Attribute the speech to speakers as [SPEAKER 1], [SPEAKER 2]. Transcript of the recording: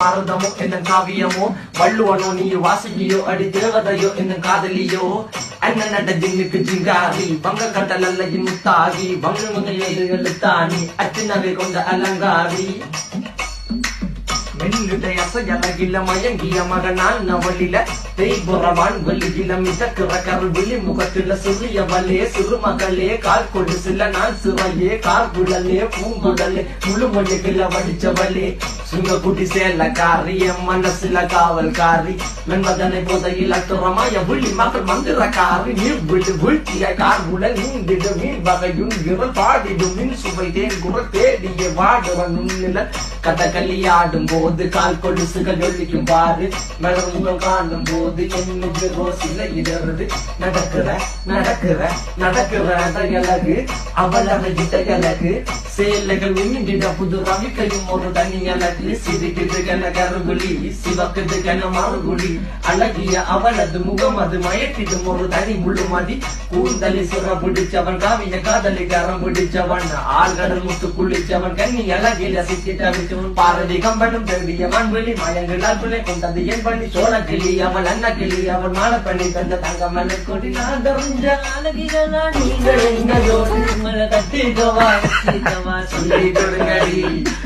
[SPEAKER 1] பாரதமோ என்ன காவியமோ? வள்ளுவனோ நீ வாசகியோ அடி தேவதையோ என்ன காதலியோ? அண்ணன் நட ஜிங்குக்கு ஜிங்காரி வங்க கடல் அல்ல முத்தாகி வங்க முகையது எழுத்தாணி அச்சினவை கொண்ட அலங்காரி. மெல்லுடைய அசையலகில மயங்கிய மகனான் நவலில தேய்புறவான் வெளியில மிதக்கிற கருவிழி முகத்தில சிறிய வலே சிறுமகளே கால் கொடு சில நாள் சிறையே கார்குழலே பூங்குழலே முழுமொழிகள வடிச்சவளே. சுங்க குட்டி சேல காரி என் மனசுல காவல்காரி. மென்பதனை போதையில் புள்ளி மக்கள் மந்திர காரி நீர் விட்டு வீழ்த்திய கார்குழல் நீந்திடும் மீன் வகையும் விரல் பாடிடும். மின் சுவை தேன் குரல் தேடிய வாடுவன் நில கதகளி ஆடும் போது கால் கொலுசுகள் ஒழிக்கும் பாரு. மலர்முகம் காணும் போது என்னுக்கு ரோசில இடருது நடக்கிற நடக்கிற நடக்கிற அழகு அவள் அழகிட்ட அழகு சேலைகள் உமிண்டிட புது ரவிக்கையும் ஒரு தனி அழகு சிரிக்குது கன கருகுலி சிவக்குது கன மறுகுலி அழகிய அவளது முகம் அது மயக்கிடும் ஒரு தனி முழுமதி. கூந்தலி சுர பிடிச்சவன் காவிய காதலி கரம் பிடிச்சவன். ஆழ்கடல் முத்து குளிச்சவன் கண்ணி அழகில சிக்கிட்ட பாரதி கம்பனும் தேடியவன் வெளி மயங்களால் பிள்ளை கொண்டது என் பண்ணி சோழ கிளி அவள் அண்ண கிளி அவள் மாலை பண்ணி தந்த தங்க மலை கொடி நான்
[SPEAKER 2] நீங்கள்
[SPEAKER 1] சொல்லி கொடுங்கடி.